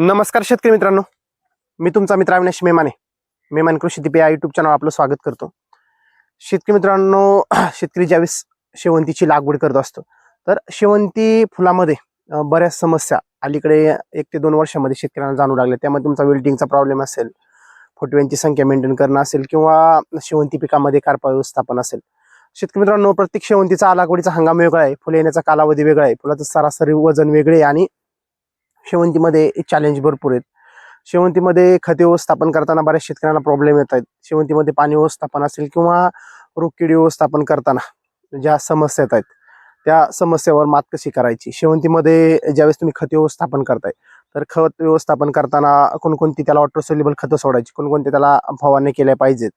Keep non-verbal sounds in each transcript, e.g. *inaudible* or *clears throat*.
नमस्कार शेतकरी मित्रांनो. मी तुमचा मित्र अविनाश मेमाने. मेमान कृषी दिपे या युट्यूब चॅनल आपलं स्वागत करतो. शेतकरी मित्रांनो *clears throat* शेतकरी ज्यावेळेस शेवंतीची लागवड करत असतो तर शेवंती फुलामध्ये बऱ्याच समस्या अलीकडे एक ते दोन वर्षामध्ये शेतकऱ्यांना जाणू लागल्या. त्यामध्ये तुमचा वेल्डिंगचा प्रॉब्लेम असेल फोटव्यांची संख्या मेंटेन करणं असेल किंवा शेवंती पिकामध्ये कारपा व्यवस्थापन असेल. शेतकरी मित्रांनो प्रत्येक शेवंतीचा लागवडीचा हंगाम वेगळा आहे फुले येण्याचा कालावधी वेगळा आहे फुलाचं सरासरी वजन वेगळे आणि शेवंतीमध्ये चॅलेंज भरपूर आहेत. शेवंतीमध्ये खते व्यवस्थापन करताना बऱ्याच शेतकऱ्यांना प्रॉब्लेम येत आहेत. शेवंतीमध्ये पाणी व्यवस्थापन असेल किंवा रोगकिडी व्यवस्थापन करताना ज्या समस्या येत आहेत त्या समस्येवर मात कशी करायची? शेवंतीमध्ये ज्यावेळेस तुम्ही खते व्यवस्थापन करताय तर खत व्यवस्थापन करताना कोणकोणती त्याला ऑटोसोल्युबल खतं सोडायची कोणकोणते त्याला फवारणी केल्या पाहिजेत?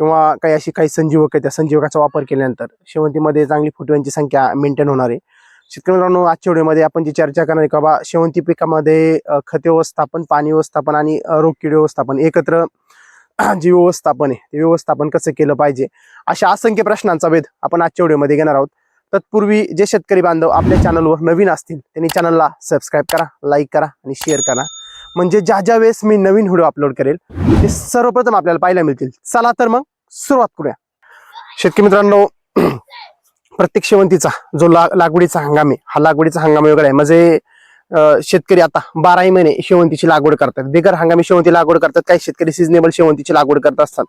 किंवा काही अशी काही संजीवक आहे त्या संजीवकाचा वापर केल्यानंतर शेवंतीमध्ये चांगली फुटव्यांची संख्या मेंटेन होणार आहे. शेतकरी मित्रांनो आजच्या व्हिडिओमध्ये आपण जी चर्चा करणार आहे बाबा शेवंती पिकामध्ये खत खते व्यवस्थापन पाणी व्यवस्थापन आणि रोग रोगकीड व्यवस्थापन एकत्र *clears throat* जे व्यवस्थापन आहे ते व्यवस्थापन कसं केलं पाहिजे? अशा असंख्य प्रश्नांचा वेध आपण आजच्या व्हिडिओमध्ये घेणार आहोत. तत्पूर्वी जे शेतकरी बांधव आपल्या चॅनलवर नवीन असतील त्यांनी चॅनलला सबस्क्राईब करा लाईक करा आणि शेअर करा. म्हणजे ज्या ज्या वेळेस मी नवीन व्हिडिओ अपलोड करेल ते सर्वप्रथम आपल्याला पाहायला मिळतील. चला तर मग सुरुवात करूया. शेतकरी मित्रांनो *clears throat* प्रत्येक शेवंतीचा जो ला लागवडीचा हंगाम आहे हा लागवडीचा हंगाम वेगळा आहे. म्हणजे शेतकरी आता बाराही महिने शेवंतीची लागवड करतात. बिगर हंगामी शेवंती लागवड करतात काही शेतकरी सिजनेबल शेवंतीची लागवड करत असतात.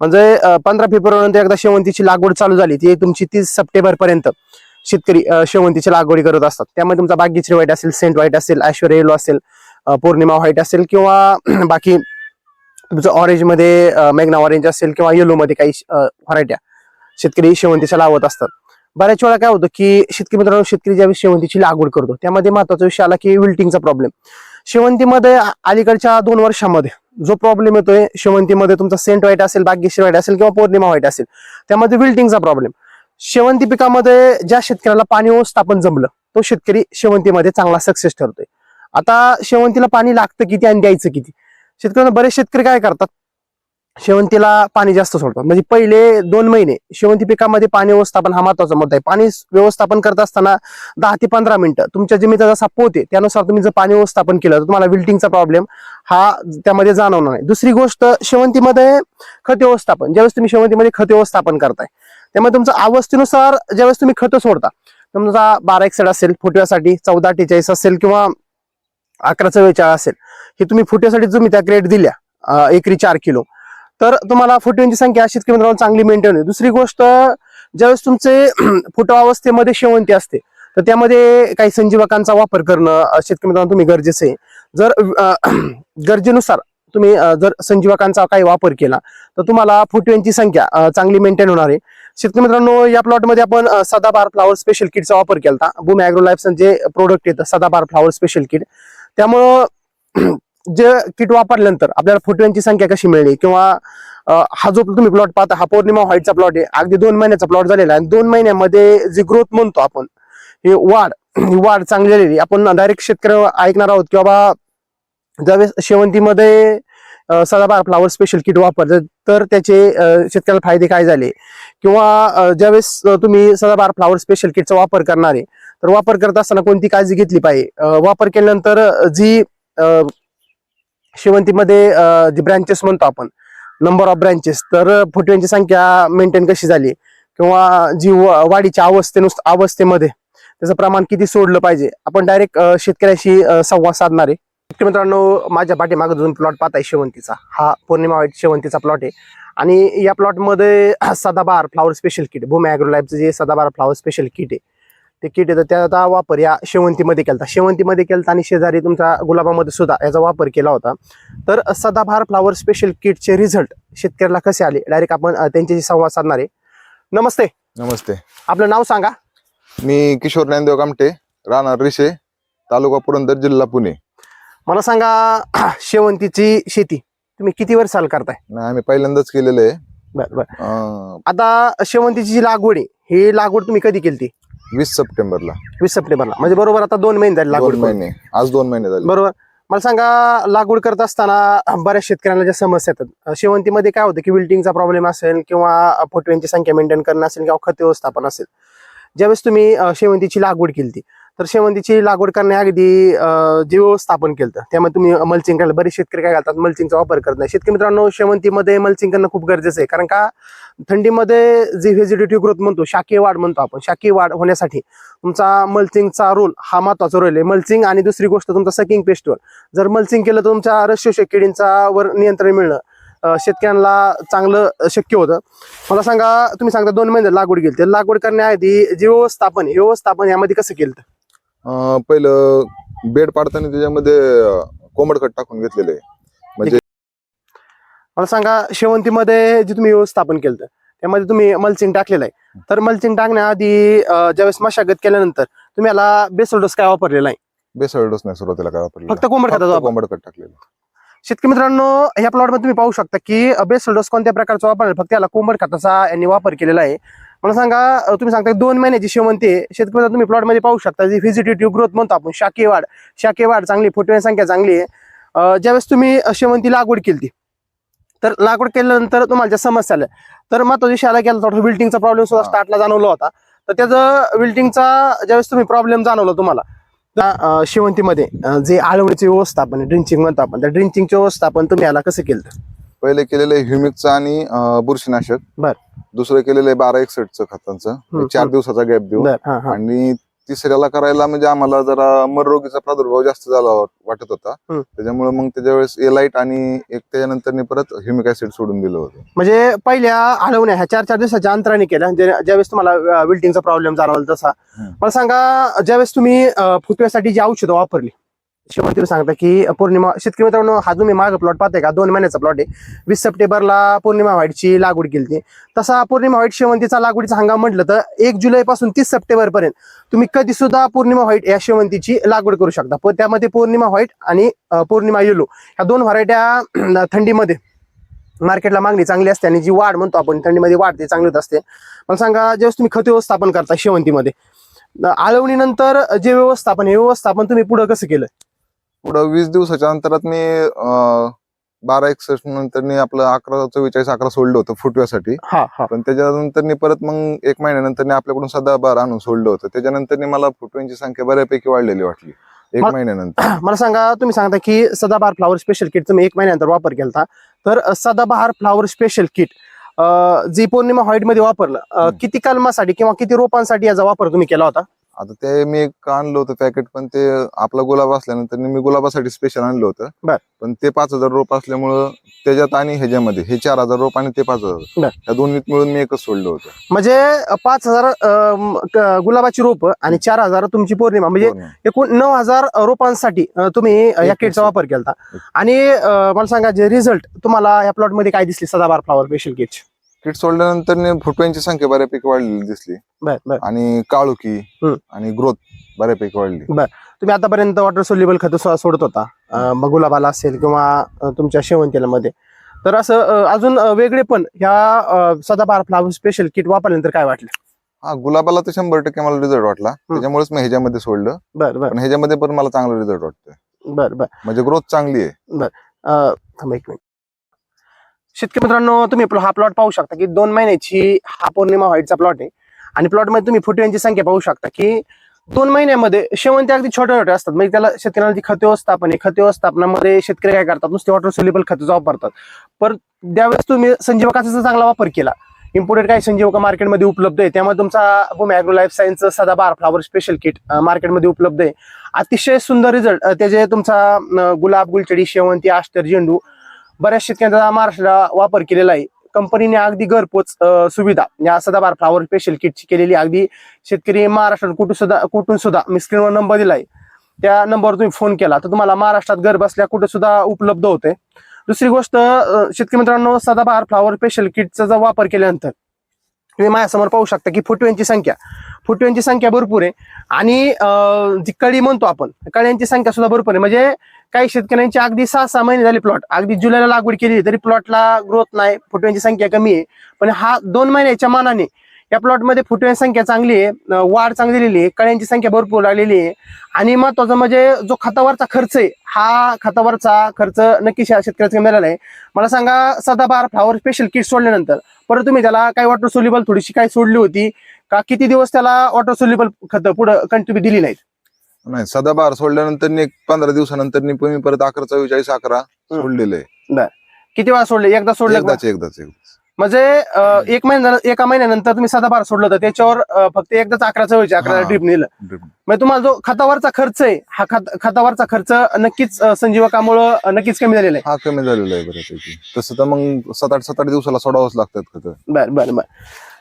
म्हणजे पंधरा फेब्रुवारी नंतर एकदा शेवंतीची लागवड चालू झाली ती तुमची तीस सप्टेंबर पर्यंत शेतकरी शेवंतीची लागवडी करत असतात. त्यामध्ये तुमचा बागीचरी व्हाईट असेल सेंट व्हाईट असेल ऐश्वर्य येलो असेल पौर्णिमा व्हाईट असेल किंवा *clears throat* बाकी तुमचं ऑरेंजमध्ये मेघना ऑरेंज असेल किंवा येलोमध्ये काही व्हरायट्या शेतकरी शेवंतीच्या लावत असतात. बऱ्याच वेळा काय होतं की शेतकरी मित्रांनो शेतकरी ज्यावेळी शेवंतीची लागवड करतो त्यामध्ये महत्त्वाचा विषय आला की विल्टिंगचा प्रॉब्लेम शेवंतीमध्ये अलीकडच्या दोन वर्षामध्ये जो प्रॉब्लेम येतोय शेवंतीमध्ये तुमचा सेंट व्हाईट असेल बागेश्वर व्हाईट असेल किंवा पौर्णिमा व्हाईट असेल त्यामध्ये विल्टिंगचा प्रॉब्लेम शेवंती पिकामध्ये ज्या शेतकऱ्याला पाणी व्यवस्थापन जमलं तो शेतकरी शेवंतीमध्ये चांगला सक्सेस ठरतोय. आता शेवंतीला पाणी लागतं किती आणि द्यायचं किती? शेतकऱ्यांना बरेच शेतकरी काय करतात शेवंतीला पाणी जास्त सोडतात म्हणजे पहिले दोन महिने शेवंती पिकामध्ये पाणी व्यवस्थापन हा महत्त्वाचा मुद्दा आहे. पाणी व्यवस्थापन करत असताना दहा ते पंधरा मिनिटं तुमच्या जमिनीचा जसा पोत आहे त्यानुसार तुम्ही जर पाणी व्यवस्थापन केलं तर तुम्हाला विल्टिंगचा प्रॉब्लेम हा त्यामध्ये जाणवणार नाही. दुसरी गोष्ट शेवंतीमध्ये खत व्यवस्थापन. ज्यावेळेस तुम्ही शेवंतीमध्ये खत व्यवस्थापन करताय त्यामुळे तुमचं अवस्थेनुसार ज्यावेळेस तुम्ही खतं सोडता तुमचा बारा एक असेल फुटव्यासाठी चौदा अठ्ठेचाळीस असेल किंवा अकरा चव्वेचाळीस असेल हे तुम्ही फुट्यासाठी तुम्ही त्या ग्रेड दिल्या एकरी चार किलो. तर तुम्हाला फुटव्यांची संख्या शेतकरी मित्रांनो चांगली मेंटेन होईल. दुसरी गोष्ट ज्यावेळेस तुमचे *clears throat* फुटवा अवस्थेमध्ये शेवंती असते तर त्यामध्ये काही संजीवकांचा वापर करणं शेतकरी मित्रांनो तुम्ही गरजेचं आहे. जर *clears throat* गरजेनुसार तुम्ही जर संजीवकांचा काही वापर केला तर तुम्हाला फुटव्यांची संख्या चांगली मेंटेन होणार आहे. शेतकरी मित्रांनो या प्लॉटमध्ये आपण सदाबार सदाबहार फ्लावर स्पेशल किटचा वापर केला बूम अॅग्रो लाईफचं जे प्रोडक्ट येतं सदाबार फ्लावर स्पेशल किट त्यामुळं *clears throat* जे किट वापरल्यानंतर आपल्याला फुटव्यांची संख्या कशी मिळली? किंवा हा जो तुम्ही प्लॉट पाहता हा पौर्णिमा व्हाईटचा प्लॉट आहे. अगदी दोन महिन्याचा प्लॉट झालेला आहे. आणि दोन महिन्यामध्ये जी ग्रोथ म्हणतो आपण ही वाढ ही वाढ चांगली झालेली आपण डायरेक्ट शेतकरी ऐकणार आहोत की बाबा ज्यावेळेस शेवंतीमध्ये सदाबार फ्लावर स्पेशल किट वापरलं तर त्याचे शेतकऱ्याला फायदे काय झाले? किंवा ज्यावेळेस तुम्ही सदाबार फ्लावर स्पेशल किटचा वापर करणार आहे तर वापर करत असताना कोणती काळजी घेतली पाहिजे? वापर केल्यानंतर जी शेवंतीमध्ये जी ब्रँचेस म्हणतो आपण नंबर ऑफ ब्रँचेस तर फुटव्यांची संख्या मेंटेन कशी झाली? किंवा जी व- वाढीच्या अवस्थेनुस अवस्थेमध्ये त्याचं प्रमाण किती सोडलं पाहिजे? आपण डायरेक्ट शेतकऱ्याशी संवाद साधणार आहे. शेतकरी मित्रांनो माझ्या पाठीमागे दोन प्लॉट पाहत आहे शेवंतीचा. हा पौर्णिमा वाईट शेवंतीचा प्लॉट आहे. आणि या प्लॉटमध्ये Sadabahar flower special kit Bhumi agro लाईफचं जे सदाबार फ्लावर स्पेशल किट आहे ते किट येतं त्याचा वापर या शेवंतीमध्ये केला शेवंतीमध्ये केला आणि शेजारी तुमच्या गुलाबामध्ये सुद्धा याचा वापर केला होता. तर सदाबहार फ्लावर स्पेशल किटचे रिझल्ट शेतकऱ्याला कसे आले? डायरेक्ट आपण त्यांच्याशी संवाद साधणार आहे. नमस्ते. नमस्ते. आपलं नाव सांगा. मी किशोर ज्ञानदेव कामटे राहणार रिसे तालुका पुरंदर जिल्हा पुणे. मला सांगा *clears throat* शेवंतीची शेती तुम्ही किती वर्ष साल करताय? नाही, आम्ही पहिल्यांदाच केलेलं आहे. बरं बरं. आता शेवंतीची जी लागवड आहे ही लागवड तुम्ही कधी केली वीस सप्टेंबरला. वीस सप्टेंबरला. म्हणजे बरोबर आता दोन महिने झाले लागवड दोन करून. महिने. आज दोन महिने झाले. बरोबर. मला सांगा लागवड करत असताना बऱ्याच शेतकऱ्यांना ज्या समस्या येतात शेवंतीमध्ये काय होतं की विल्टिंगचा प्रॉब्लेम असेल किंवा फुटव्यांची संख्या मेंटेन करणं असेल किंवा खत व्यवस्थापन असेल ज्यावेळेस तुम्ही अं, शेवंतीची लागवड केली तर शेवंतीची लागवड करणे अगदी जे व्यवस्थापन केलं त्यामध्ये तुम्ही मल्चिंग करायला बरेच शेतकरी काय घालतात मल्चिंगचा वापर करत नाही शेतकरी मित्रांनो शेवंतीमध्ये मल्चिंग करणं खूप गरजेचं आहे. कारण का? थंडीमध्ये जे व्हेजिटेटिव्ह ग्रोथ म्हणतो शाकीय वाढ म्हणतो आपण. शाकीय वाढ होण्यासाठी तुमचा मल्चिंगचा रोल हा महत्त्वाचा रोल आहे. मल्चिंग आणि दुसरी गोष्ट तुमचा सकिंग पेस्टवर जर मल्चिंग केलं तर तुमच्या रसशोषक किडींचा वर नियंत्रण मिळणं शेतकऱ्यांना चांगलं शक्य होतं. मला सांगा तुम्ही सांगता दोन महिने लागवड केली. तर लागवड करण्याआधी जे व्यवस्थापन व्यवस्थापन यामध्ये कसं केलं तर अं, पहिलं बेड पाडताना त्याच्यामध्ये अं, कोंबड खत टाकून घेतलेलं आहे. म्हणजे मला सांगा शेवंतीमध्ये जे तुम्ही व्यवस्थापन केलं त्यामध्ये तुम्ही मल्चिंग टाकलेलं आहे. तर मल्चिंग टाकण्याआधी अं, ज्यावेळेस मशागत केल्यानंतर तुम्ही याला बेसल डोस काय वापरलेला आहे? बेसळ डोस नाही सुरुवातीला काय वापरलं फक्त कोंबड खताचा वापर. कोंबड खत टाकलेलं शेतकरी मित्रांनो ह्या प्लॉटमध्ये तुम्ही पाहू शकता की बेसल डोस कोणत्या प्रकारचा वापर फक्त याला कोंबड खताचा यांनी वापर केलेला आहे. मला सांगा तुम्ही सांगता दोन महिन्याची शेवंती आहे. शेतकरी मित्रांनो, तुम्ही प्लॉटमध्ये पाहू शकता. जी व्हिजिटेटिव्ह ग्रोथ म्हणतो आपण शाकीय वाढ वाढ चांगली फुटवे संख्या चांगली आहे. ज्यावेळेस तुम्ही शेवंती लागवड केली तर लागवड केल्यानंतर तुम्हाला ज्या समस्या आल्या तर महत्त्वाचा विषय आला गेला थोडा विल्टिंगचा प्रॉब्लेम सुद्धा. स्टार्टला जाणवला होता. तर त्याचं विल्टिंगचा ज्यावेळेस तुम्ही प्रॉब्लेम जाणवला तुम्हाला शेवंतीमध्ये जे आळवणीचे व्यवस्थापन ड्रिंचिंग म्हणतो आपण त्या ड्रिंचिंगचे व्यवस्थापन तुम्ही याला कसं केलं? पहिले केलेलं आहे ह्युमिकचं आणि अं, बुरशीनाशक बर. दुसरं केलेलं आहे बारा एकसठचं खतांचं हम्म, चार हम्म. दिवसाचा गॅप देऊ बर हा हा आणि तिसऱ्याला करायला म्हणजे आम्हाला जरा मररोगीचा प्रादुर्भाव जास्त झाला वाटत होता हम्म. त्याच्यामुळे मग त्याच्या वेळेस एलाइट आणि एक त्याच्यानंतर परत ह्युमिक ऍसिड सोडून दिलं होतं म्हणजे पहिल्या आळवण्या ह्या चार चार दिवसाच्या अंतराने केल्या ज्यावेळेस तुम्हाला विल्टिंगचा प्रॉब्लेम जाणवला तसा हम्म. मला सांगा ज्यावेळेस तुम्ही अं, फुटव्यासाठी जी औषधं वापरली शेवटी तुम्ही सांगता की पौर्णिमा शेतकरी मित्रांनो हा तुम्ही माग प्लॉट पाहताय का? दोन महिन्याचा प्लॉट आहे. वीस सप्टेंबरला पौर्णिमा व्हाईटची लागवड केली तसा पौर्णिमा व्हाईट शेवंतीचा लागवडीचा हंगाम म्हटलं तर एक जुलै पासून तीस सप्टेंबर पर्यंत तुम्ही कधी सुद्धा पौर्णिमा व्हाईट या शेवंतीची लागवड करू शकता. पण त्यामध्ये पौर्णिमा व्हाईट आणि पौर्णिमा येलो ह्या दोन व्हरायट्या थंडीमध्ये मार्केटला मागणी चांगली असते आणि जी वाढ म्हणतो आपण थंडीमध्ये वाढते चांगली असते. मला सांगा ज्यावेळेस तुम्ही खत व्यवस्थापन करता शेवंतीमध्ये आळवणीनंतर जे व्यवस्थापन हे व्यवस्थापन तुम्ही पुढे कसं केलं पुढं वीस दिवसाच्या अंतरात मी बारा एकसष्ट नंतर आपलं अकरा चव्वेचाळीस अकरा सोडलं होतं फुटव्यासाठी. पण त्याच्यानंतर परत मग एक महिन्यानंतर आपल्याकडून सदा बार आणून सोडलं होतं. त्याच्यानंतर मला फुटव्यांची संख्या बऱ्यापैकी वाढलेली वाटली एक महिन्यानंतर. *clears throat* मला सांगा तुम्ही सांगता की सदाबहार फ्लावर स्पेशल किट तुम्ही एक महिन्यानंतर वापर केला तर सदाबहार फ्लावर स्पेशल किट जी पौर्णिमा व्हाईटमध्ये वापरलं. किती कलमासाठी किंवा किती रोपांसाठी याचा वापर तुम्ही केला होता? आता ते मी एक आणलं होतं पॅकेट पण ते आपला गुलाब असल्यानंतर मी गुलाबासाठी स्पेशल आणलं होतं बर. पण ते पाच हजार रोप असल्यामुळं त्याच्यात आणि ह्याच्यामध्ये हे चार हजार रोप आणि ते पाच हजार बर. त्या दोन्हीत मिळून मी एकच सोडलं होतं म्हणजे अं, पाच हजार अं, क- गुलाबाची रोप आणि चार हजार तुमची पौर्णिमा म्हणजे पूर्ण. एकूण नऊ हजार रोपांसाठी अं, तुम्ही या किटचा. वापर केला आणि अं, मला सांगा जे रिझल्ट तुम्हाला या प्लॉटमध्ये काय दिसले Sadabahar flower special kit kit सोडल्यानंतर फुटव्यांची संख्या बऱ्यापैकी वाढलेली दिसली. बर बर. आणि काळुकी हम्म. आणि ग्रोथ बऱ्यापैकी वाढली. तुम्ही आतापर्यंत वॉटर सोल्युबल खत सोडत होता. अं, मग गुलाबाला असेल किंवा अं, तुमच्या शेवंतीला मध्ये तर असं अं, अजून अं, वेगळे पण ह्या अं, सदाबहार फ्लावर स्पेशल किट वापरल्यानंतर काय वाटलं? हा गुलाबाला तर शंभर टक्के मला रिझल्ट वाटला. त्याच्यामुळेच मी ह्याच्यामध्ये सोडलं. बर बर. पण ह्याच्यामध्ये पण मला चांगला रिझल्ट वाटतोय. बर बर. म्हणजे ग्रोथ चांगली आहे. अं, थांबा एक मिनिट. शेतकरी मित्रांनो तुम्ही हा प्लॉट पाहू शकता की दोन महिन्याची हा पौर्णिमा व्हाईटचा प्लॉट आहे. आणि प्लॉटमध्ये तुम्ही फुटव्यांची संख्या पाहू शकता की दोन महिन्यामध्ये शेवंती अगदी छोटे छोटे असतात. म्हणजे त्याला शेतकऱ्यांना खत व्यवस्थापन आहे. खत व्यवस्थापनामध्ये शेतकरी काय करतात? नुसते वॉटर सोल्युबल खत वापरतात. पर त्यावेळेस तुम्ही संजीवकाचा चांगला वापर केला. इम्पोर्टेड काही संजीवका मार्केटमध्ये उपलब्ध आहे. त्यामुळे तुमचा भूमी अॅग्रो लाईफ सायन्सचं सदाबार फ्लावर स्पेशल किट मार्केटमध्ये उपलब्ध आहे. अतिशय सुंदर रिझल्ट त्याचे तुमचा गुलाब गुलचडी शेवंती आष्टर झेंडू बऱ्याच शेतकऱ्यांचा महाराष्ट्राला वापर केलेला आहे. कंपनीने अगदी घरपोच सुविधा या सदाबार फ्लावर स्पेशल किटची केलेली अगदी शेतकरी महाराष्ट्रात कुठून सुद्धा कुठून सुद्धा मी स्क्रीनवर नंबर दिलाय. त्या नंबरवर तुम्ही फोन केला तर तुम्हाला महाराष्ट्रात घर बसल्या कुठे सुद्धा उपलब्ध होते. दुसरी गोष्ट शेतकरी मित्रांनो सदाबहार फ्लावर स्पेशल किटचा जर वापर केल्यानंतर तुम्ही माझ्यासमोर पाहू शकता की फुटव्यांची संख्या फुटव्यांची संख्या भरपूर आहे. आणि जी कळी म्हणतो आपण कळ्यांची संख्या सुद्धा भरपूर आहे. म्हणजे काही शेतकऱ्यांची अगदी सहा सहा महिने झाले प्लॉट अगदी जुलैला लागवड केली तरी प्लॉटला ग्रोथ नाही फुटव्यांची संख्या कमी आहे. पण हा दोन महिन्याच्या मानाने या प्लॉटमध्ये फुटव्यांची संख्या चांगली आहे वाढ चांगली दिलेली आहे कळ्यांची संख्या भरपूर लागलेली आहे. आणि महत्वाचं म्हणजे जो खतावरचा खर्च आहे हा खतावरचा खर्च नक्की शे- शेतकऱ्याचा मिळाला आहे. मला सांगा सदाबार फ्लावर स्पेशल किट सोडल्यानंतर परत तुम्ही त्याला काही वॉटर सोल्युबल थोडीशी काय सोडली होती का किती दिवस त्याला वॉटर सोल्युबल खत पुढं कंटिन्यू दिली नाहीत? नाही सदाबहार सोडल्यानंतर एक पंधरा दिवसानंतर मी परत अकरा चव्वेचाळीस अकरा सोडलेले. किती वेळा सोडले? एकदा सोडले का? एकदाच एकदाच एकदाच. म्हणजे अं, एक महिन्या एका महिन्यानंतर तुम्ही सदाबार सोडलं होतं. त्याच्यावर अं, फक्त एकदाच अकराचं व्हायचे अकरा हा. ड्रीप नेलं. म्हणजे तुम्हाला जो खतावरचा खर्च आहे हा खत खतावरचा खर्च नक्कीच अं, संजीवकामुळं अं, नक्कीच कमी झालेला आहे. हा कमी झालेला आहे बऱ्यापैकी. तसं तर मग सात आठ सात आठ दिवसाला सोडावंच लागतात खत. बर बर बर.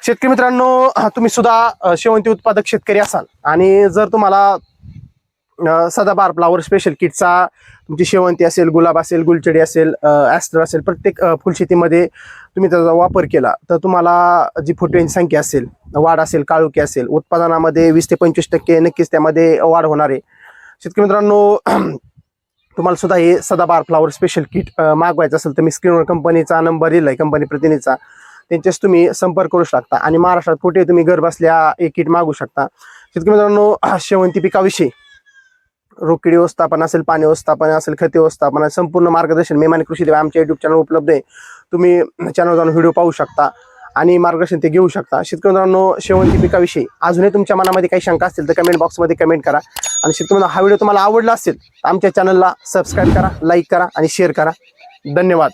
शेतकरी मित्रांनो अं, तुम्ही सुद्धा अं, शेवंती उत्पादक शेतकरी असाल. आणि जर तुम्हाला सदाबार फ्लावर स्पेशल किटचा तुमची शेवंती असेल गुलाब असेल गुलचडी असेल ॲस्टर असेल प्रत्येक फुलशेतीमध्ये तुम्ही त्याचा वापर केला. तर तुम्हाला जी फुटव्यांची संख्या असेल वाढ असेल काळुकी असेल उत्पादनामध्ये वीस ते पंचवीस टक्के नक्कीच त्यामध्ये वाढ होणार आहे. शेतकरी मित्रांनो *clears throat* तुम्हाला सुद्धा हे सदाबार फ्लावर स्पेशल किट मागवायचं असेल तर मी स्क्रीनवर कंपनीचा नंबर दिला आहे कंपनी प्रतिनिधीचा. त्यांच्याच तुम्ही संपर्क करू शकता. आणि महाराष्ट्रात कुठे तुम्ही घर बसल्या एक किट मागू शकता. शेतकरी मित्रांनो *clears throat* शेवंती पिकाविषयी रोगकिडी व्यवस्थापन असेल पाणी व्यवस्थापन असेल खते व्यवस्थापन असेल, संपूर्ण मार्गदर्शन मेमाने कृषी देव आमच्या युट्यूब चॅनल उपलब्ध आहे. तुम्ही चॅनल जाऊन व्हिडिओ पाहू शकता आणि मार्गदर्शन ते घेऊ शकता. शेतकरी मित्रांनो शेवंती पिकाविषयी अजूनही तुमच्या मनामध्ये काही शंका असतील तर कमेंट बॉक्समध्ये कमेंट करा. आणि शेतकरी हा व्हिडिओ तुम्हाला आवडला असेल तर आमच्या चॅनलला सबस्क्राईब करा लाईक करा आणि शेअर करा. धन्यवाद.